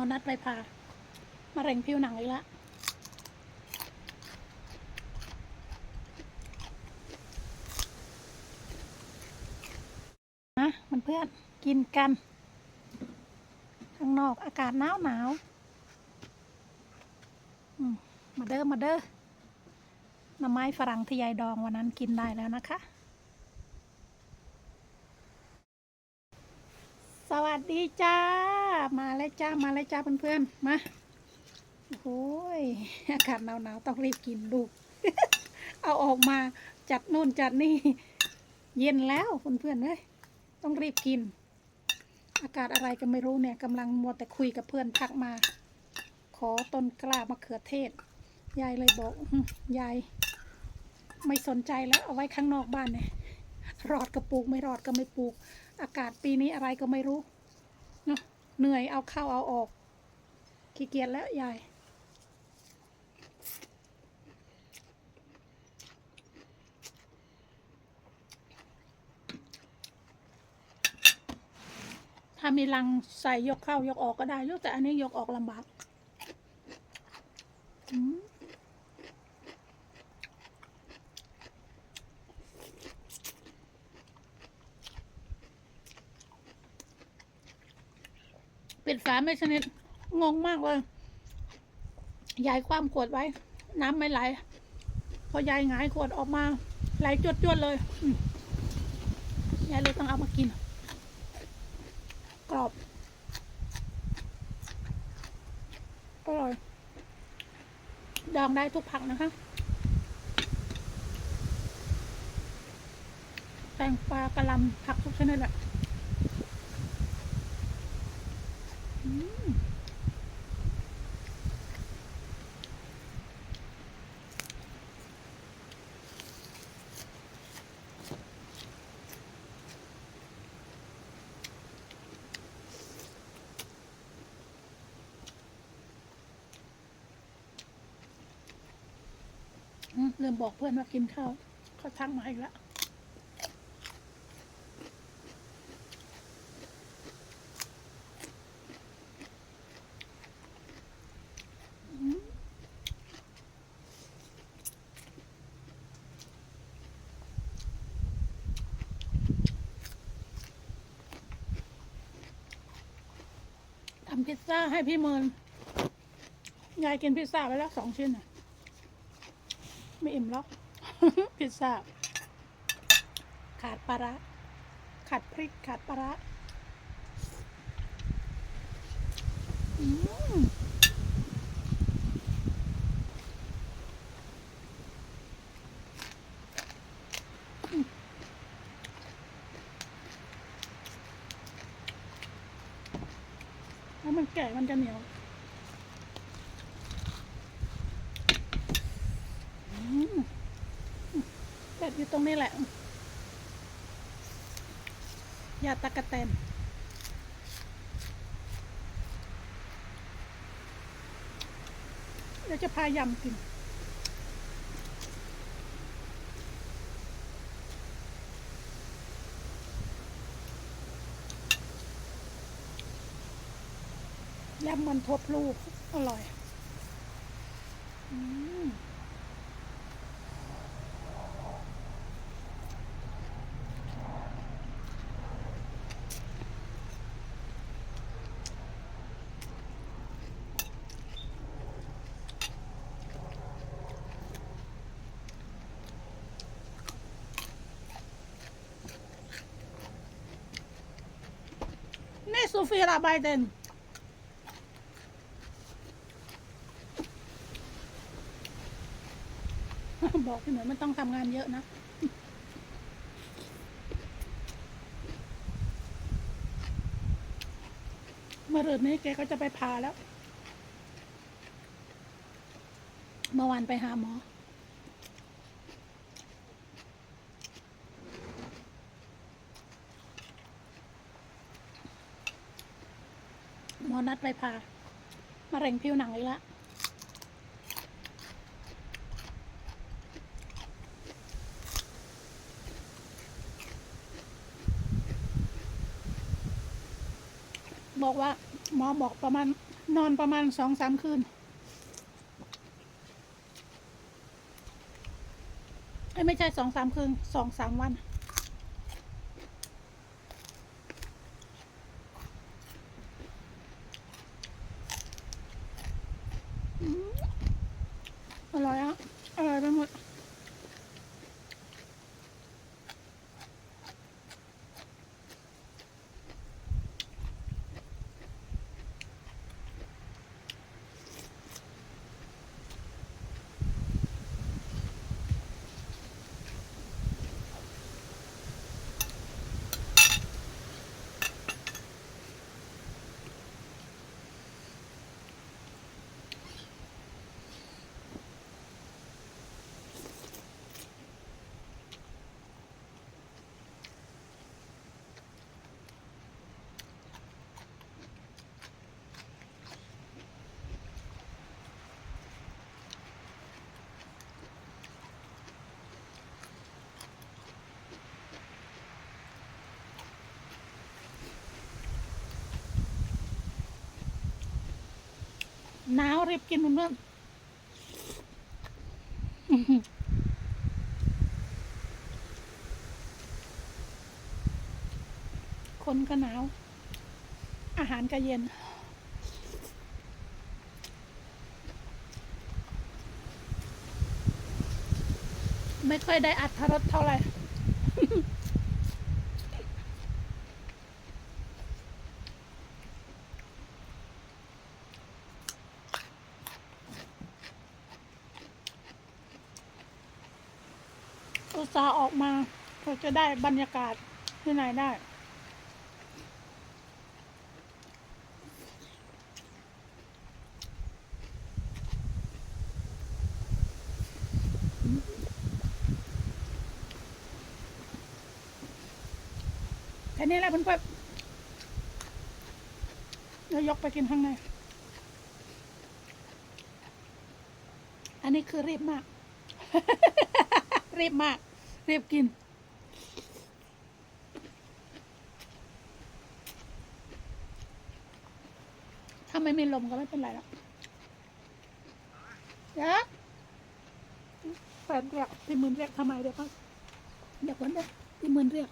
อนัดไปผ่ามะเร็งผิวหนังอีกล้วนะมันเพื่อนกินกัน ข้างนอกอากาศหนาวหนาวมาเด้อมาเด้อหน้ำไม้ฝรั่งที่ยายดองวันนั้นกินได้แล้วนะคะ สวัสดีจ้า มาแล้วจ้ามาแล้วจ้าเพื่อนๆมาโอ้ยอากาศหนาวๆต้องรีบกินดูเอาออกมาจัดนู่นจัดนี่ เย็นแล้วเพื่อนๆเอ้ยต้องรีบกิน อากาศอะไรก็ไม่รู้เนี่ยกำลังมัวแต่คุยกับเพื่อนทักมา ขอต้นกล้ามะเขือเทศ ยายเลยบอกยายไม่สนใจแล้วเอาไว้ข้างนอกบ้านเนี่ยรอดก็ปลูกไม่รอดก็ไม่ปลูก อากาศปีนี้อะไรก็ไม่รู้เนอะ เหนื่อยเอาเข้าเอาออก ขี้เกียจแล้วยายถ้ามีรังใส่ยกเข้ายกออกก็ได้ยกแต่อันนี้ยกออกลำบาก อืม ปิดฝาไม่สนิทงงมากเลยยายคว่ำขวดไว้ น้ำไม่ไหล พอยายหงายขวดออกมา ไหลจวดๆเลยยายเลยต้องเอามากิน กรอบอร่อยดองได้ทุกผักนะคะแตงปลากระลำผักทุกชนิดแหละอืม อืมลืมบอกเพื่อนว่ากินข้าวเขาทักมาอีกแล้วทำพิซซ่าให้พี่เมินยายกินพิซซ่าไปแล้วสองชิ้นน่ะ ไม่อิ่มหรอก พิซซ่า ขาดปลาร้าขาดพริก ขาดปลาร้าอืมแล้วมันแก่มันจะเหนียว อืมเป็ดอยู่ ตรงนี้แหละ ยาตะกะแตนเดี๋ยวจะพายำกินยำมันทบลูก อร่อย อืม นี่โซเฟีลาไบเดนบอกพี่เหมือนไม่ต้องทำงานเยอะนะเมื่อรืนนี้แกก็จะไปพาแล้ว เมื่อวานไปหาหมอ หมอ นัดไปพามะเร็งผิวหนังอีกล้วบอกว่าหมอบอกประมาณนอนประมาณสองสามคืนไม่ใช่สองสามคืนสองสามวัน หนาวรีบกินเพื่อนๆอื้อคนก็หนาว อาหารก็เย็นไม่ค่อยได้อัดรสเท่าไหร่ อุตส่าห์ออกมาเพื่อจะได้บรรยากาศที่ไหนได้ แค่นี้แหละเพื่อนๆแล้วยกไปกินข้างใน อันนี้คือรีบมาก รีบมาก รีบกิน ถ้าไม่มีลมก็ไม่เป็นไรหรอกเดี๋ยวแฟนเรียกที่มือเรียกทำไมเดี๋ยวก็เดี๋ยวก่อนเดี๋ยวที่มือเรียก